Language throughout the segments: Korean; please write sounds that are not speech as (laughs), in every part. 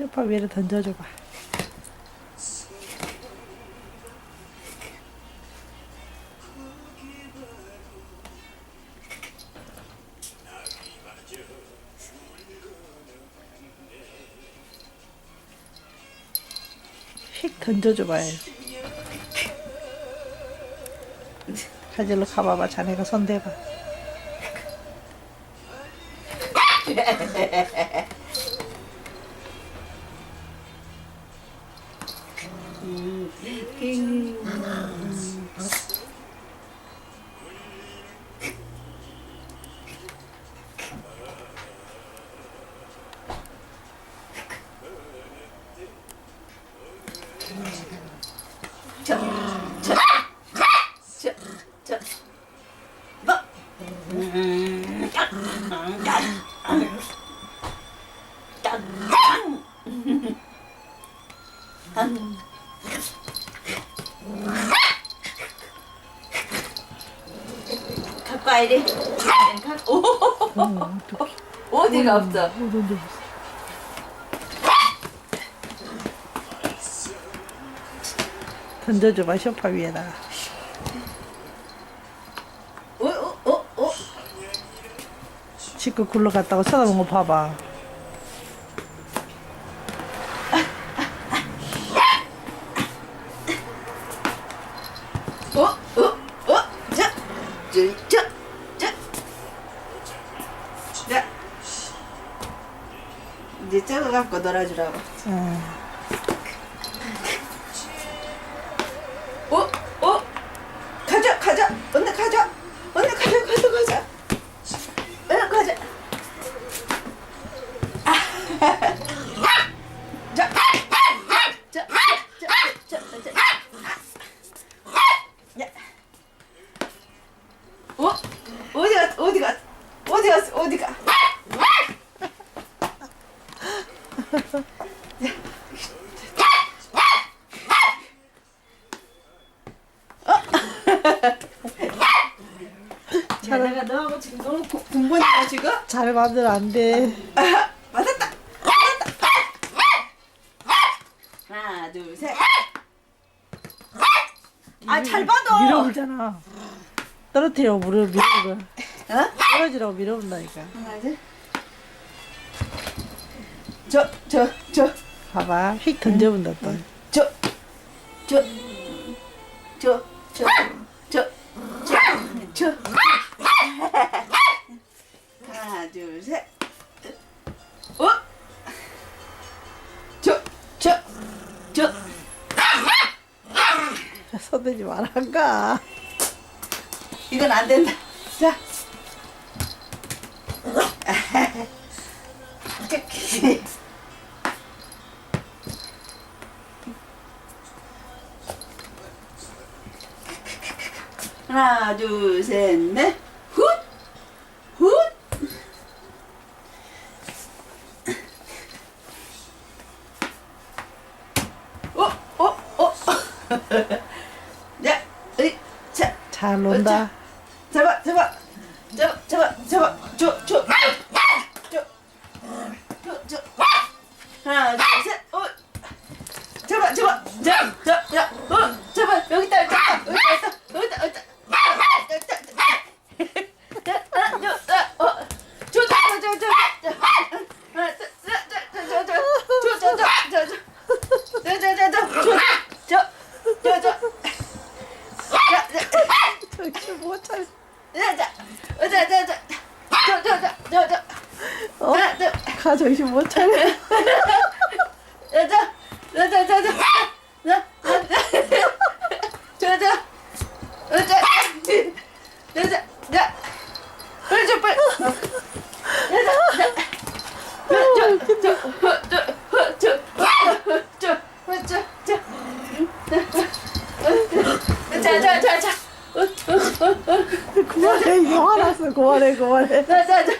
소파 위에 던져줘봐. 휙 던져줘봐요. 가질로 가봐봐. 자네가 손대봐. (laughs) 돼. 갖고, 오, 어디가 없어. 어, 던져줬어. 던져줘봐 소파 위에다가 어, 어, 어, 어. 지금 굴러갔다고 쳐다본 거 봐봐 어, 어, 어, 자, 저, 저, 자, 자. 이제 저거 갖고 놀아주라고. 응. 어, 어, 가자, 가자, 언니 가자, 언니 가자, 가자, 가자, 언니 가자. 아, 자, 자, 자, 자, 자, 자. 야. 어? 어디가 어디가 어디가 어디가? 야, 내가 너하고 지금 너무 고- 공부했다 지금? 잘 만들어 안돼 아, 맞았다. 맞았다. 하나, 둘, 셋. 아, 잘 봐도. 밀어불잖아 떨어뜨려 물을 밀어불어 어? 떨어지라고 밀어본다니까 하나, 둘. 저, 저, 저, 봐봐 휙 던져본다 또 저, 저, 저, 저, 저, 저, 저. 하나, 둘, 셋. 어? 저, 저, 저. 손대지 말란가 이건 안 된다. 자. 하나, 둘, 셋, 넷. 훗! 훗! 어, 어, 어. (laughs) 야, 으이, 자. 잘 논다 잡아 잡아 잡아 잡아 잡아 줘줘줘줘줘 하나 둘 셋 어. 잡아 잡아 잡잡잡 어 잡아 여기 있다 여기 있다 여기 있다 여기 있다 여기 있다 정신 못 차려 어? 가 정신 못 차려. 자자 자자. 그만해 이제 화났어 그만해 그만해. 자자자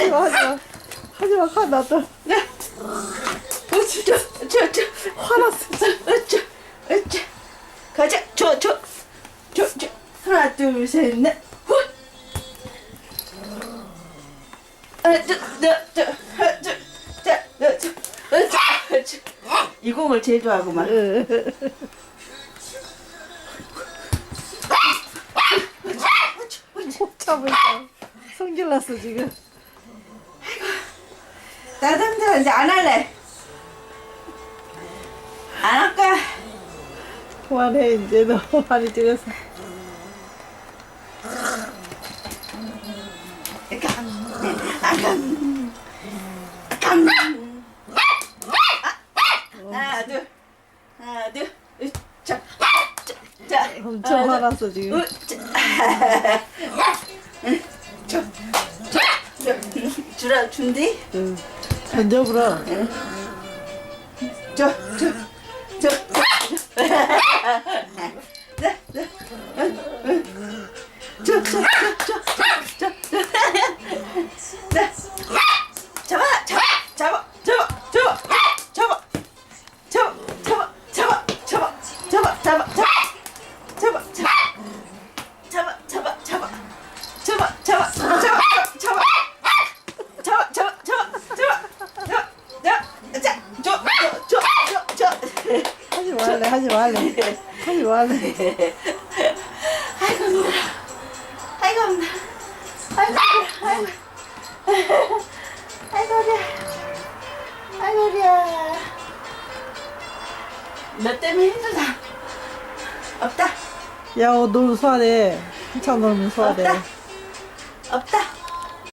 하지 마, 하지 마. 하지 마, 가, 나도. 네. 어, 저, 저, 저. 화났어. 어, 저, 어, 저. 가자. 저, 저, 저, 저. 하나, 둘, 셋, 넷. 훗. 아, 저, 저, 저, 아, 저, 자, 저, 저, 어, 저, 어, 저. 이 공을 제일 좋아하구만. 못 참으니까. 성질 났어, 지금. 나담들아 이제 안 할래. 안 할까? 그만해, 이제 너 많이 찍었어. 하나 둘 하나 둘 으, 자, 자, 자, 엄청 하나, 둘, 화났어, 지금. 으, 자. 저, 저, 저, 주라 준디 응. 던져버려. 저, 저, 저, 저, 저, 저, 저, 하지 말래. 하지 말래. 아이고 힘들어. 아이고 힘들어. 아이고. 아이고. 아이고 어려. 아이고 어려. 너 때문에 힘들다. 없다. 야, 어, 놀 소화돼. 한참 놀면 소화돼. 없다.